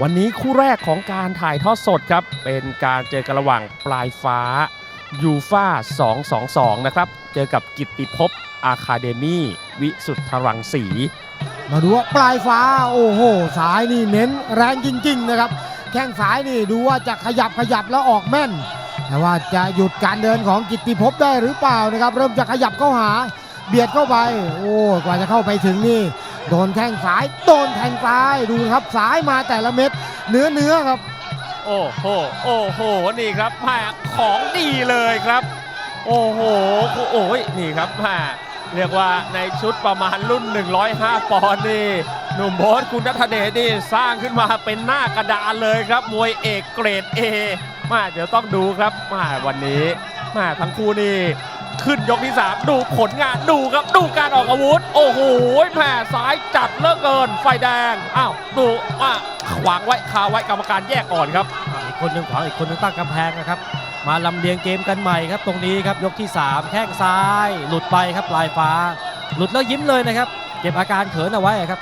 วันนี้คู่แรกของการถ่ายทอดสดครับ เป็นการเจอกันระหว่างปลายฟ้ายูฟา222 นะครับ เจอกับกิตติภพอาคาเดมี่วิสุทธรังสี มาดูว่าปลายฟ้าโอ้โหสายนี่เน้นแรงจริง ๆ นะครับ แข้งสายนี่ดูว่าจะขยับขยับแล้วออกแม่น แต่ว่าจะหยุดการเดินของกิตติภพได้หรือเปล่านะครับ เริ่มจะขยับเข้าหาเบียดเข้าไป โอ้กว่าจะเข้าไปถึงนี่ โดนแข้งซ้าย โดนแทงซ้ายดูครับสายมาแต่ละเม็ดเนื้อเนื้อครับ โอ้โห โอ้โห นี่ครับแม่ของดีเลยครับ โอ้โห โอ้ย นี่ครับแม่เรียกว่าในชุดประมาณรุ่น 105 ปอนด์นี่ หนุ่มโบสคุณนัทเดชนี่สร้างขึ้นมาเป็นหน้ากระดานเลยครับ มวยเอกเกรด A มาเดี๋ยวต้องดูครับมาวันนี้มาทั้งคู่นี่ ขึ้นยกที่ 3 ดูผลงานดูครับดูการออกอาวุธ โอ้โหแม่ซ้ายจัดเหลิกเกิน ไฟแดง อ้าวดูว่าขวางไว้คาไว้กรรมการแยกก่อนครับอีกคนหนึ่งขวางอีกคนหนึ่งตั้งกำแพงนะครับ มาลำเลียงเกมกันใหม่ครับ ตรงนี้ครับยกที่ 3 แข้งซ้าย หลุดไปครับปลายฟ้า หลุดแล้วยิ้มเลยนะครับ เก็บอาการเขินเอาไว้ครับ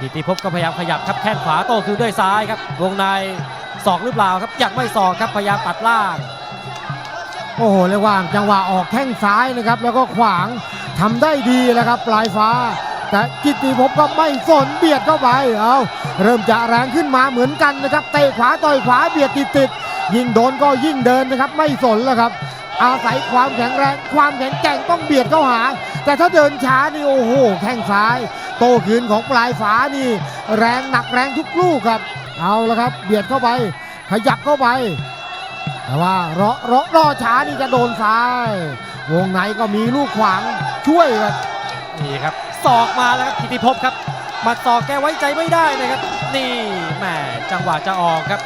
กิติภพก็พยายามขยับครับแข้งขวาโต้คืนด้วยซ้ายครับวงในศอกหรือเปล่าครับยังไม่ศอกครับพยายามตัดล่าง โอ้โหเรียกว่าจังหวะออกแข้งซ้ายนะครับ แล้วก็ขวางทำได้ดีแล้วครับ ปลายฟ้า แต่กิตติภพก็ไม่สนเบียดเข้าไปเอาเริ่มจะแรงขึ้นมาเหมือนกันนะครับเตะขวาต่อยขวาเบียดติดติดยิ่งโดนก็ยิ่งเดินนะครับ ไม่สนแล้วครับ อาศัยความแข็งแรงความแข็งแกร่งต้องเบียดเข้าหา แต่ถ้าเดินช้านี่โอ้โหแข้งซ้าย โตคืนของปลายฟ้านี่ แรงหนักแรงทุกลูกครับ เอาละครับ เบียดเข้าไป ขยับเข้าไป แต่ว่ารอรอรอช้านี่จะโดนซ้าย วงในก็มีลูกขวางช่วยครับนี่ครับศอกมาแล้วครับกิติภพครับหมัดศอกแกไว้ใจไม่ได้นะครับ นี่แหมจังหวะจะออกครับ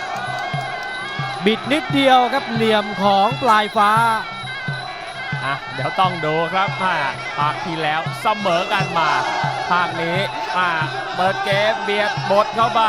บิดนิดเดียวครับเหลี่ยมของปลายฟ้าอะเดี๋ยวต้องดูครับอ่าภาคที่แล้วเสมอกันมาภาคนี้ อ่าเปิดเกมเบียดบดเข้าไป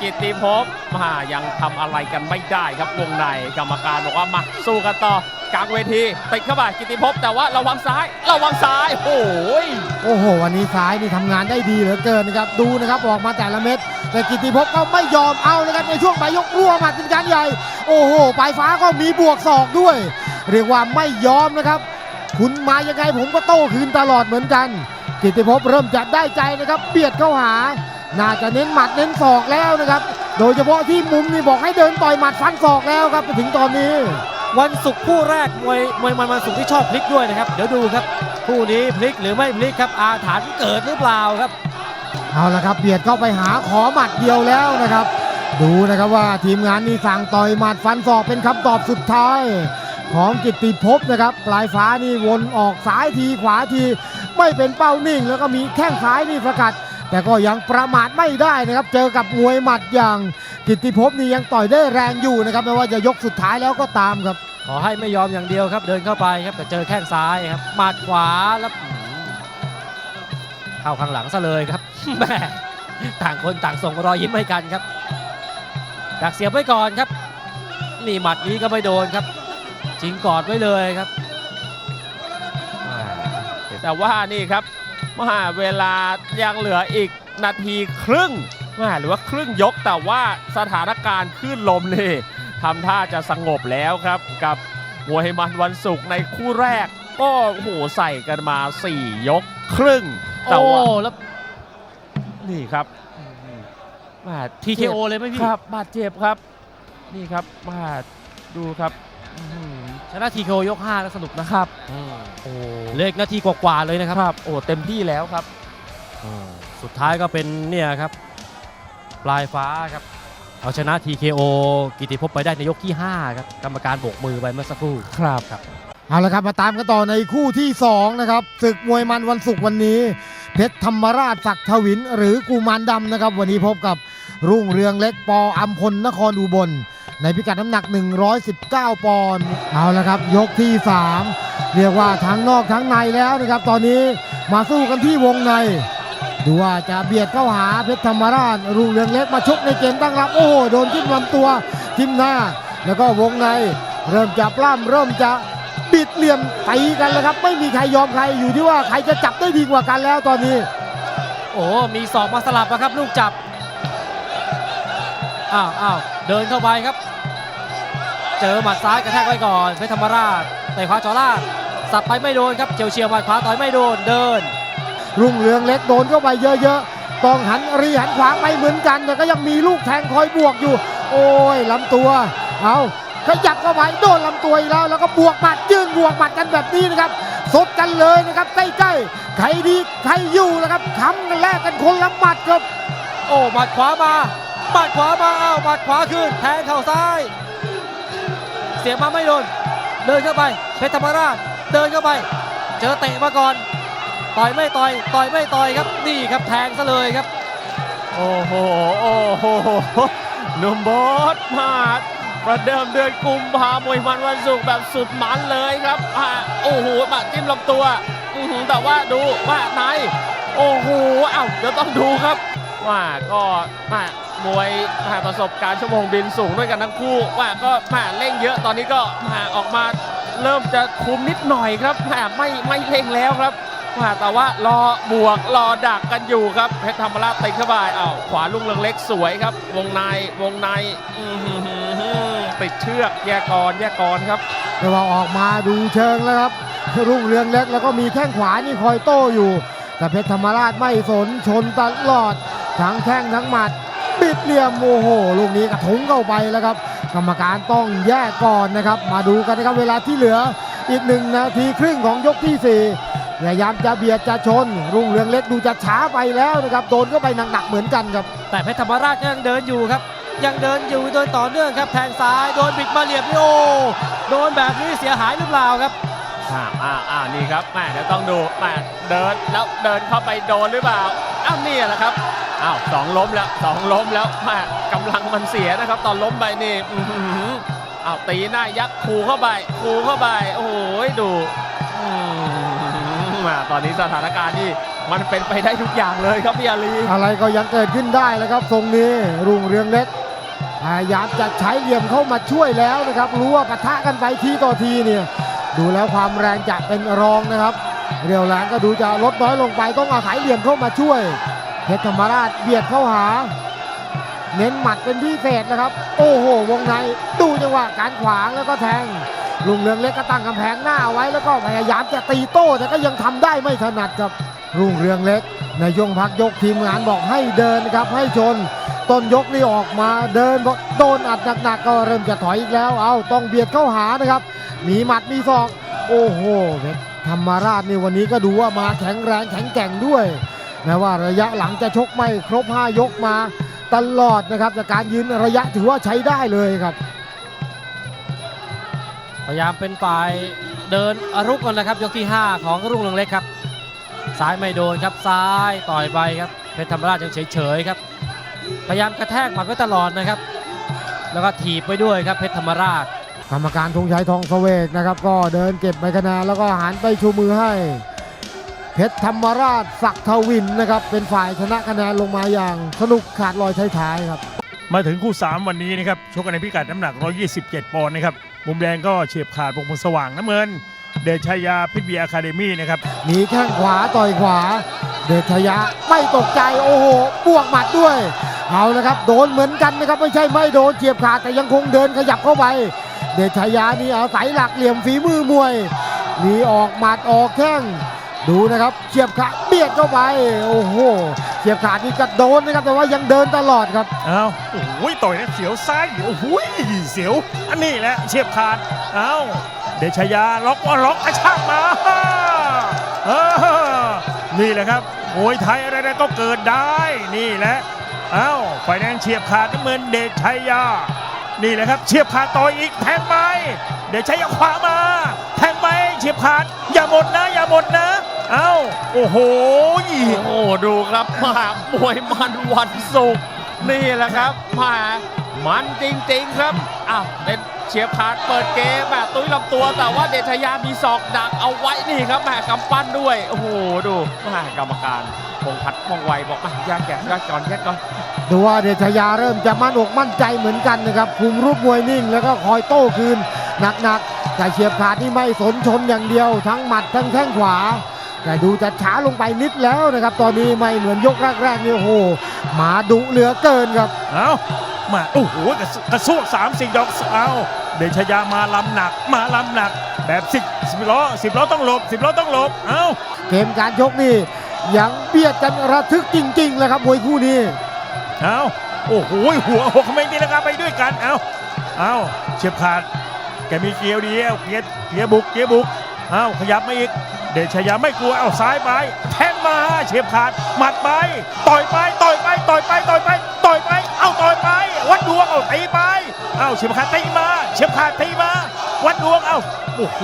กิติภพมายังทำอะไรกันไม่ได้ครับวงในกรรมการบอกว่ามาสู้กันต่อกลางเวทีติดเข้าไปกิติภพแต่ว่าระวังซ้ายระวังซ้ายโอ้ยโอ้โหวันนี้ซ้ายนี่ทำงานได้ดีเหลือเกินนะครับดูนะครับออกมาแต่ละเม็ดแต่กิติภพก็ไม่ยอมเอานะครับในช่วงปลายยกรัวหมัดเป็นการใหญ่ โอ้โหปลายฟ้าก็มีบวกศอกด้วย เรียกว่าไม่ยอมนะครับ คุณมายังไงผมก็โต้คืนตลอดเหมือนกัน กิตติภพเริ่มจะได้ใจนะครับ เบียดเข้าหา น่าจะเน้นหมัดเน้นศอกแล้วนะครับ โดยเฉพาะที่มุมนี่บอกให้เดินต่อยหมัดฟันศอกแล้วครับไปถึงตอนนี้ วันศุกร์คู่แรกมวยมวยมันวันศุกร์ที่ชอบพลิกด้วยนะครับ เดี๋ยวดูครับคู่นี้พลิกหรือไม่พลิกครับ อาถรรพ์เกิดหรือเปล่าครับ เอาละครับเบียดเข้าไปหาขอหมัดเดียวแล้วนะครับ ดูนะครับว่าทีมงานนี่สั่งต่อยหมัดฟันศอกเป็นคำตอบสุดท้าย ของกิตติภพนะครับ ปลายฟ้านี่วนออกซ้ายทีขวาที ไม่เป็นเป้านิ่ง แล้วก็มีแข้งซ้ายนี่สกัด แต่ก็ยังประมาทไม่ได้นะครับ เจอกับมวยหมัดอย่างกิตติภพนี่ยังต่อยได้แรงอยู่นะครับไม่ว่าจะยกสุดท้ายแล้วก็ตามครับ ขอให้ไม่ยอมอย่างเดียวครับ เดินเข้าไปครับแต่เจอแข้งซ้ายครับหมัดขวาแล้วเข้าข้างหลังซะเลยครับแม่ต่างคนต่างส่งรอยยิ้มให้กันครับดักเสียบไว้ก่อนครับ นี่หมัดนี้ก็ไม่โดนครับ จิงกอดไว้เลยครับอ่าแต่ว่านี่ครับมาเวลายังเหลืออีกนาทีครึ่งมาหรือว่าครึ่งยกแต่ว่าสถานการณ์คลื่นลมนี่ทำท่าจะสงบแล้วครับ กับมวยมันวันศุกร์ในคู่แรก ก็โอ้โหใส่กันมา 4 ยกครึ่ง แต่โอ้ว่าแล้วนี่ครับมา TKO เลยไหมพี่ครับบาดเจ็บครับ นี่ครับมาดูครับอื้อหือ ชนะ TKO ยก5แล้วสนุกนะครับโอ้เหลขนาทีกว่าๆเลยนะครับครับ โอ้เต็มที่แล้วครับสุดท้ายก็เป็นเนี่ยครับ ปลายฟ้าครับ เอาชนะ TKO กิติภพไปได้ในยกที่ 5 ครับ กรรมการโบกมือไปเมื่อสักครู่ ครับครับ เอาละครับมาตามกันต่อในคู่ที่สองนะครับศึกมวยมันวันศุกร์วันนี้ เพชรธรรมราชศักดิ์ทวิน หรือกูมารดำนะครับ วันนี้พบกับรุ่งเรืองเล็กปออัมพลนครอุบล ในพิกัดน้ำหนัก 119 ปอนด์เอาละครับ ยกที่ 3 เรียกว่าทั้งนอกทั้งในแล้วนะครับ ตอนนี้มาสู้กันที่วงใน ดูว่าจะเบียดเข้าหาเพชรธรรมราชรุ่งเรืองเล็กมาชกในเกมตั้งรับ โอ้โหโดนจิ้มลำตัวจิ้มหน้า แล้วก็วงใน เริ่มจะปล้ำเริ่มจะบิดเหลี่ยมตีกันแล้วครับ ไม่มีใครยอมใครอยู่ที่ว่าใครจะจับได้ดีกว่ากันแล้วตอนนี้ โอ้มีศอกมาสลับนะครับ ลูกจับอ้าวอ้าวเดินเข้าไปครับ เจอหมัดซ้ายกระแทกไว้ก่อนเพชรธรรมราชเตะขวาจอล่าสับไปไม่โดนครับเจียวเฉียวหมัดขวาต่อยไม่โดนเดิน รุ่งเรืองเล็กโดนเข้าไปเยอะๆต้องหันรีหันขวาไปเหมือนกัน แต่ก็ยังมีลูกแทงคอยบวกอยู่ โอ้ยลำตัวเอาขยับเข้าไปโดนลำตัวอีกแล้ว แล้วก็บวกหมัดยื่นบวกหมัดกันแบบนี้นะครับสดกันเลยนะครับใกล้ๆใครดีใครอยู่นะครับทำกันแลกกันคนละหมัดครับ โอ้หมัดขวามาหมัดขวามาอ้าวหมัดขวาขึ้นแทงเข่าซ้าย เสียงมาไม่โดน เดินเข้าไป เพชรธรรมราช เดินเข้าไป เจอเตะมาก่อน ต่อยไม่ต่อย ต่อยไม่ต่อยครับ นี่ครับแทงซะเลยครับ โอ้โห โอ้โหหนุ่มบอสมาประเดิมเดือนกุมภามวยมันวันศุกร์แบบสุดมันเลยครับอ่าโอ้โหมาจิ้มลำตัวแต่ว่าดูว่าในโอ้โห เอ้าเดี๋ยวต้องดูครับ ว่าก็มา มวยมาประสบการณ์ชั่วโมงบินสูงด้วยกันทั้งคู่ว่าก็มาเร่งเยอะตอนนี้ก็มาออกมาเริ่มจะคุมนิดหน่อยครับมาไม่ไม่เร่งแล้วครับมาแต่ว่ารอบวกรอดักกันอยู่ครับเพชรธรรมราชติดเข้าไปอ้าวขวาลุงเรืองเล็กสวยครับ วงในวงในติดเชือกแยกกรแยกกรครับแต่ว่าออกมาดูเชิงแล้วครับรุ่งเรืองเล็กแล้วก็มีแข้งขวานี่คอยโต้อยู่ แต่เพชรธรรมราชไม่สนชนตลอดทั้งแข้งทั้งหมัด บิดเหลี่ยมโมโหลูกนี้กระทุ้งเข้าไปแล้วครับ กรรมการต้องแยกก่อนนะครับ มาดูกันนะครับเวลาที่เหลืออีกหนึ่งนาทีครึ่งของยกที่สี่พยายามจะเบียดจะชน รุ่งเรืองเล็กดูจะช้าไปแล้วนะครับ โดนเข้าไปหนักๆเหมือนกันครับ แต่เพชรธรรมราชก็ยังเดินอยู่ครับ ยังเดินอยู่โดยต่อเนื่องครับ แทงซ้ายโดนบิดมาเหลี่ยมนี่โอ้โดนแบบนี้เสียหายหรือเปล่าครับอ่าอ่าอ่านี่ครับแม่เดี๋ยวต้องดูแม่เดินแล้วเดินเข้าไปโดนหรือเปล่าอ้าวนี่แหละครับ อ้าวสองล้มแล้วสองล้มแล้วม่กำลังมันเสียนะครับ ตอนล้มไปนี่อ้าวตีหน้ายักษ์คูเข้าไปคูเข้าไป โอ้โหดูอืมมาตอนนี้สถานการณ์นี่มันเป็นไปได้ทุกอย่างเลยครับพี่อาลีอะไรก็ยังเกิดขึ้นได้แล้วครับ ทรงนี้รุ่งเรืองเล็กพยายามจะใช้เหลี่ยมเข้ามาช่วยแล้วนะครับรู้ว่าปะทะกันไปทีต่อทีเนี่ยดูแล้วความแรงจะเป็นรองนะครับ เรียวแรงก็ดูจะลดน้อยลงไปต้องอาศัยเหลี่ยมเข้ามาช่วย เพชรธรรมราชเบียดเข้าหา เน้นหมัดเป็นพิเศษนะครับ โอ้โห วงในดูจังหวะการขวางแล้วก็แทงลุงเรืองเล็กก็ตั้งกำแพงหน้าไว้แล้วก็พยายามจะตีโต้แต่ก็ยังทำได้ไม่ถนัดครับรุ่งเรืองเล็กในยงพักยกทีมงานบอกให้เดินครับให้ชนต้นยกนี่ออกมาเดินโดนอัดหนักๆก็เริ่มจะถอยอีกแล้ว เอาต้องเบียดเข้าหานะครับ มีหมัดมีศอก โอ้โหเพชรธรรมราชนี่วันนี้ก็ดูว่ามาแข็งแรงแข็งแกร่งด้วย แม้ว่าระยะหลังจะชกไม่ครบ 5 ยกมาตลอดนะครับแต่การยืนระยะถือว่าใช้ได้เลยครับ พยายามเป็นฝ่ายเดินอรุกก่อนนะครับ ยกที่ 5 ของรุ่งเรืองเล็กครับ ซ้ายไม่โดนครับซ้ายต่อยไปครับเพชรธรรมราชยังเฉยๆครับ พยายามกระแทกหมัดไว้ตลอดนะครับ แล้วก็ถีบไปด้วยครับเพชรธรรมราช กรรมการธงชัยทองเสวกนะครับ ก็เดินเก็บใบคะแนนแล้วก็หันไปชูมือให้ เพชรธรรมราชศักดิ์ทวินนะครับ เป็นฝ่ายชนะคะแนนลงมาอย่างสนุกขาดลอยท้ายๆครับ มาถึงคู่ 3 วันนี้นะครับชกกันในพิกัดน้ำหนัก 127 ปอนด์นะครับ มุมแดงก็เฉียบขาดวงพลสว่างน้ำเงิน เดชชายาพิทบีอะคาเดมี่นะครับ มีแข้งขวาต่อยขวา เดชยะไม่ตกใจโอ้โหบวกหมัดด้วย เอาละครับ โดนเหมือนกันนะครับ ไม่ใช่ไม่โดนเฉียบขาดแต่ยังคงเดินขยับเข้าไป เดชยานี่อาศัยหลักเหลี่ยมฝีมือมวย มีออกหมัดออกแข้ง ดูนะครับเฉียบขาดเบียดเข้าไปโอ้โหเฉียบขาดนี่ก็โดนนะครับแต่ว่ายังเดินตลอดครับเอาวโอ้ยต่อยนะเสียวซ้ายโอ้โหเสียวอันนี้แหละเฉียบขาดเอาวเดชยาล็อกว่าล็อกกระชากมาเออนี่แหละครับมวยไทยอะไรๆก็เกิดได้นี่แหละเอาวไฟแดงเฉียบขาดน้ำเงินเดชยา นี่แหละครับเฉียบขาดต่อยอีกแทงไปเดชยาขวามาแทงไปเฉียบขาดอย่าหมดนะ อย่าหมดนะ เอาโอ้โห โอ้โหดูครับมามวยมันวันศุกร์นี่แหละครับมามันจริงๆครับอ้าวเป็นเฉียบขาดเปิดเกมแบบตุ้ยลำตัว แต่ว่าเดชยามีศอกดักเอาไว้นี่ครับแหมกำปั้นด้วย โอ้โหดูแหมกรรมการพงพัดมองไวบอกมาแยกแกะแยกก่อนแยกก่อนดูว่าเดชยาเริ่มจะมั่นอกมั่นใจเหมือนกันนะครับคุมรูปมวยนิ่งแล้วก็คอยโต้คืนหนักๆแต่เฉียบขาดนี่ไม่สนชนอย่างเดียว ทั้งหมัดทั้งแข้งขวา แต่ดูจะช้าลงไปนิดแล้วนะครับ ตอนนี้ไม่เหมือนยกแรกๆนี่โอ้โหหมาดุเหลือเกินครับเอามาโอ้โหกระสุกระซวกสามสี่ดอกเอาเดชยามาลำหนัก มาลำหนัก แบบสิบสิบล้อสิบล้อต้องหลบสิบล้อต้องหลบเอาเกมการชกนี่ยังเบียดกันระทึกจริง ๆ เลยครับมวยคู่นี้เอาโอ้โหหัวหกไม่ตีลังกาไปด้วยกันเอาเอาเฉียบขาดแกมีเกียวเดียวเกียร์เกียร์บุกเกียร์บุกเอาขยับมาอีก เดชยาไม่กลัวเอาซ้ายไปแทงมาเฉียบขาดหมัดไปต่อยไปต่อยไปต่อยไปต่อยไปต่อยไป เอาต่อยไป วัดดวงเอาตีไปเอาเฉียบขาดตีมา เฉียบขาดตีมา วัดดวงเอาโอ้โห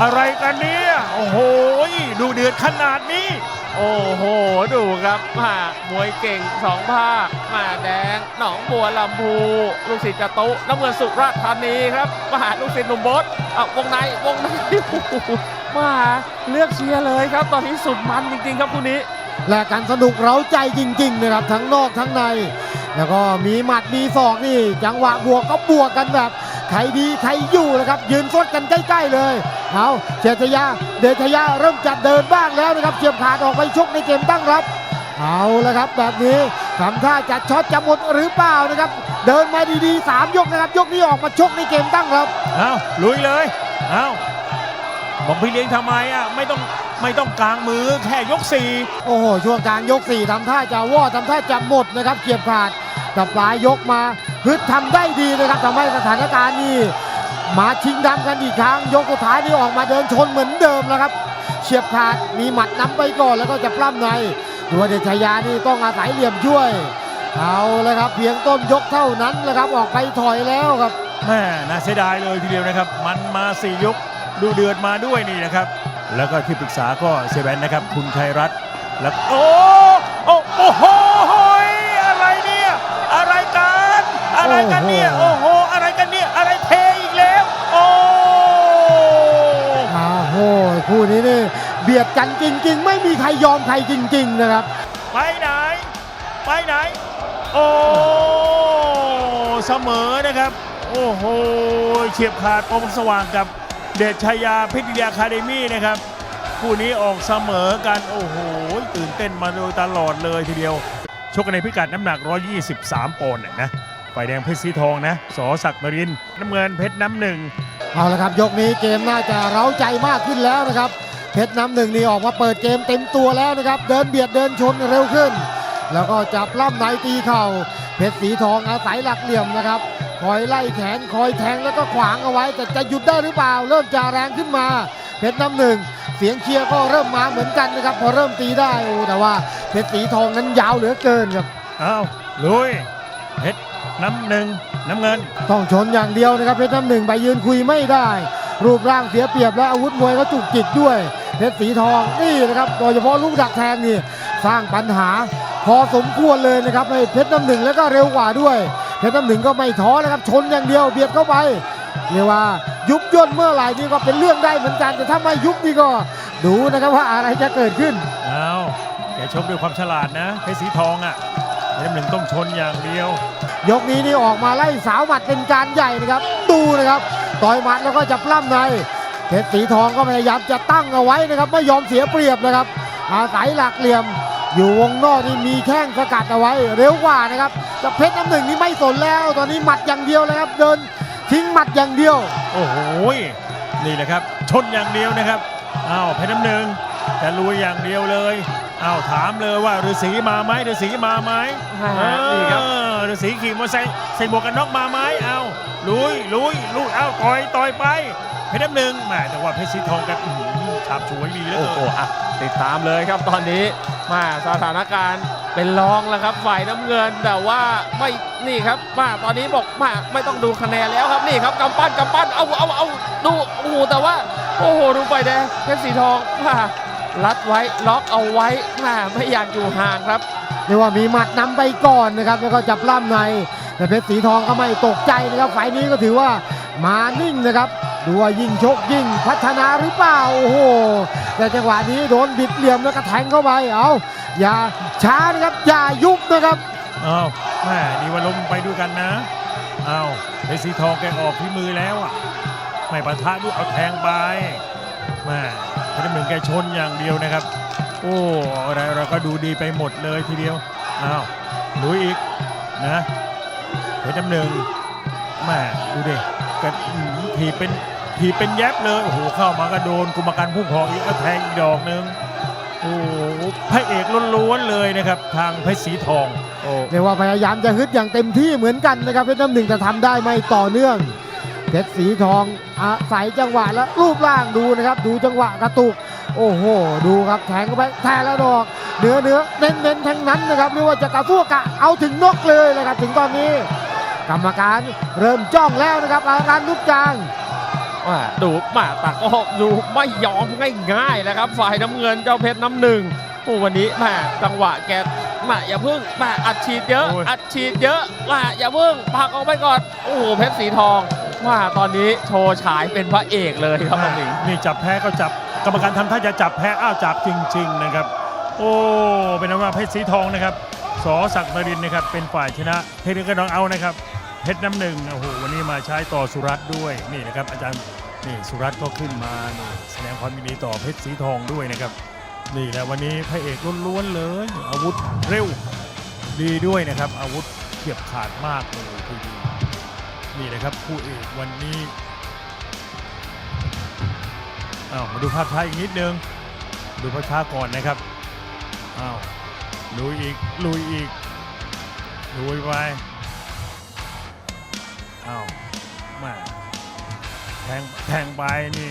อะไรกันเนี่ยโอ้โหดูเดือดขนาดนี้ โอ้โห ดูครับมามวยเก่งสองภาคมาแดง หนองบัวลำพูลูกศิษย์จตุน้ำเงินสุราษฎร์ธานีครับ มหาลูกศิษย์หนุ่มบดเอาวงในวงใน มาเลือกเชียร์เลยครับ ตอนนี้สุดมันจริงๆครับคู่นี้ แลกกันสนุกเร้าใจจริงๆนะครับทั้งนอกทั้งใน แล้วก็มีหมัดมีศอกนี่ จังหวะบวกก็บวกกันแบบใครดีใครอยู่นะครับ ยืนซดกันใกล้ๆเลยเอาเจษยาเดชยาเริ่มจัดเดินบ้างแล้วนะครับเฉียบขาดออกไปชกในเกมตั้งรับ เอาละครับแบบนี้ทำท่าจะช็อตจะหมดหรือเปล่านะครับ เดินมาดีๆสามยกนะครับ ยกนี้ออกมาชกในเกมตั้งรับ เอาลุยเลย เอา บอกพี่เลี้ยงทำไมอะไม่ต้องไม่ต้องกลางมือแค่ยกสี่โอ้โหช่วงกลางยก4ทำท่าจะวอดทำท่าจะหมดนะครับเกียบขาดแต่ปลายยกมาฮึดทำได้ดีนะครับทำให้สถานการณ์นี้มาชิงดำกันอีกครั้ง ยกสุดท้ายนี่ออกมาเดินชนเหมือนเดิมแล้วครับเฉียบขาดมีหมัดนำไปก่อนแล้วก็จะปล้ำในดูว่าเดชยานี่ต้องอาศัยเหลี่ยมช่วย เอาเลยครับเพียงต้นยกเท่านั้นนะครับออกไปถอยแล้วครับแม่น่าเสียดายเลยทีเดียวนะครับ มันมาสี่ยก ดูเดือดมาด้วยนี่นะครับ แล้วก็ที่ปรึกษาก็เซเวนนะครับ คุณชัยรัตน์แล้วโอ้โอ้โอ้โหอะไรเนี่ยอะไรกันอะไรกันเนี่ยโอ้โหอะไรกันเนี่ยอะไรเทอีกแล้วโอ้อาโหคู่นี้นี่เบียดกันจริง ๆ ไม่มีใครยอมใครจริง ๆ นะครับ ไปไหน ไปไหน โอ้เสมอนะครับ โอ้โหเฉียบขาดปมสว่างกับ เดชชายาพิทยาคาเดมี่นะครับคู่นี้ออกเสมอกันโอ้โหตื่นเต้นมาโดยตลอดเลยทีเดียว ชกกันในพิกัดน้ำหนัก 123ปอนด์นะฝ่ายแดงเพชรสีทองนะสอศักดิ์นรินน้ำเงินเพชรน้ำหนึ่งเอาละครับยกนี้เกมน่าจะเร้าใจมากขึ้นแล้วนะครับ เพชรน้ำหนึ่งนี่ออกมาเปิดเกมเต็มตัวแล้วนะครับ เดินเบียดเดินชนเร็วขึ้น แล้วก็จับล่ำในตีเข่าเพชรสีทองอาศัยหลักเหลี่ยมนะครับ คอยไล่แขนคอยแทงแล้วก็ขวางเอาไว้ แต่จะหยุดได้หรือเปล่า เริ่มจะแรงขึ้นมาเพชรน้ำหนึ่งเสียงเชียร์ก็เริ่มมาเหมือนกันนะครับ พอเริ่มตีได้โอ้แต่ว่าเพชรสีทองนั้นยาวเหลือเกินครับเอาลุยเพชรน้ำหนึ่งน้ำเงิน ต้องชนอย่างเดียวนะครับเพชรน้ำหนึ่งไปยืนคุยไม่ได้ รูปร่างเสียเปรียบและอาวุธมวยก็จุกจิกด้วยเพชรสีทองนี่นะครับโดยเฉพาะลูกดักแทงนี่สร้างปัญหา พอสมควรเลยนะครับให้เพชรน้ำหนึ่งแล้วก็เร็วกว่าด้วย เพชรน้ำหนึ่งก็ไม่ท้อนะครับชนอย่างเดียวเบียดเข้าไปเรียกว่ายุบย่นเมื่อไหร่นี่ก็เป็นเรื่องได้เหมือนกันแต่ถ้าไม่ยุบนี่ก็ดูนะครับว่าอะไรจะเกิดขึ้นเอาแกชกด้วยความฉลาดนะเพชรสีทองอะเพชรน้ำหนึ่งต้องชนอย่างเดียว ยกนี้นี่ออกมาไล่สาวหมัดเป็นการใหญ่นะครับดูนะครับต่อยหมัดแล้วก็จะปล้ำในเพชรสีทองก็พยายามจะตั้งเอาไว้นะครับไม่ยอมเสียเปรียบนะครับอาศัยหลักเหลี่ยม อยู่วงนอกนี่มีแข้งสกัดเอาไว้เร็วกว่านะครับแต่เพชรน้ำหนึ่งนี่ไม่สนแล้ว ตอนนี้หมัดอย่างเดียวเลยครับ เดินทิ้งหมัดอย่างเดียว โอ้โหนี่แหละครับ ชนอย่างเดียวนะครับอ้าวเพชรน้ำหนึ่งจะลุยอย่างเดียวเลยอ้าวถามเลยว่าฤาษีมาไหมฤาษีมาไหมอ่าเอนี่ครับอฤาษีขี่มอเตอร์ไซค์ใส่หมวกกันน็อกมาไหมเอาลุยลุยลุยเอาต่อยต่อยไปเพชรน้ำหนึ่งแหมแต่ว่าเพชรสีทองกันอื้อหือฉาบฉวยดีเหลือโอ้เกิโหนอะติดตามเลยครับตอนนี้ มาสถานการณ์เป็นรองแล้วครับฝ่ายน้ำเงินแต่ว่าไม่นี่ครับมาตอนนี้บอกมาไม่ต้องดูคะแนนแล้วครับนี่ครับกำปั้นกำปั้นเอาเอาเอาดูโอ้โหแต่ว่าโอ้โหดูไฟแดงเพชรสีทองมารัดไว้ล็อกเอาไว้มาไม่อยากอยู่ห่างครับเรียกว่ามีหมัดนำไปก่อนนะครับแล้วก็จับล่ำในแต่เพชรสีทองก็ไม่ตกใจนะครับฝ่ายนี้ก็ถือว่ามานิ่งนะครับ ดูว่ายิ่งชกยิ่งพัฒนาหรือเปล่า โอ้โห แต่จังหวะนี้โดนบิดเหลี่ยมแล้วก็แทงเข้าไป เอาอย่าช้านะครับ อย่ายุบนะครับอ้าวแม่นี่ว่าลมไปด้วยกันนะอ้าวเพชรสีทองแกออกที่มือแล้วอะ ไม่ปะทะด้วยเอาแทงไปแม่เพชรน้ำหนึ่งแกชนอย่างเดียวนะครับ โอ้อะไรเราก็ดูดีไปหมดเลยทีเดียว อ้าวลุยอีกนะชรน้ำหนึ่งแม่ดูดิกันถีบเป็น ถีบเป็นแยบเลยโอ้โหเข้ามาก็โดนกุมการพุ่งพองอีกแล้วแทงอีกดอกหนึงโอ้โหพระเอกล้วนๆเลยนะครับ ทางเพชรสีทองเรียกว่าพยายามจะฮึดอย่างเต็มที่เหมือนกันนะครับเพชรน้ำหนึ่งแต่ทำได้ไม่ต่อเนื่องเพชรสีทองอาศัยจังหวะและรูปร่างดูนะครับ ดูจังหวะกระตุก โอ้โห ดูครับแทงเข้าไปแทงแล้วดอกเนื้อเนื้อเน้นเน้นทั้งนั้นนะครับไม่ว่าจะกระทั่วกะเอาถึงนกเลยนะครับ ถึงตอนนี้ กรรมการเริ่มจ้องแล้วนะครับอาการนุกจาง ดูมาตักออกดูไม่ยอมง่ายๆนะครับ ฝ่ายน้ำเงินเจ้าเพชรน้ำหนึ่งโอ้วันนี้แม่จังหวะแกมาอย่าเพิ่งมาอัดฉีดเยอะโอ้ยอัดฉีดเยอะว่าอย่าเพิ่งผลักออกไปก่อนโอ้โหเพชรสีทองว่าตอนนี้โชว์ฉายเป็นพระเอกเลยครับน้องหนิงนี่จับแพ้ก็จับกรรมการทำท่าจะจับแพ้อ้าวจับจริง ๆ นะครับ โอ้เป็นอันว่าเพชรสีทองนะครับสอศักดิ์นรินทร์นะครับเป็นฝ่ายชนะเทคนิคกระนองเอานะครับเพชรน้ำหนึ่งโอ้โหวันนี้มาใช้ต่อสุรัตน์ด้วยนี่นะครับอาจารย์ นี่สุรัตน์ก็ขึ้นมาแสดงความยินดีต่อเพชรสีทองด้วยนะครับ นี่แหละวันนี้พระเอกล้วนๆเลย อาวุธเร็วดีด้วยนะครับ อาวุธเฉียบขาดมากเลยทีเดียวนี่นะครับคู่เอกวันนี้อ้าวมาดูภาพช้าอีกนิดนึง ดูภาพช้าก่อนนะครับอ้าวลุยอีกลุยอีกลุยไปอ้าวแมา แทงแทงไปนี่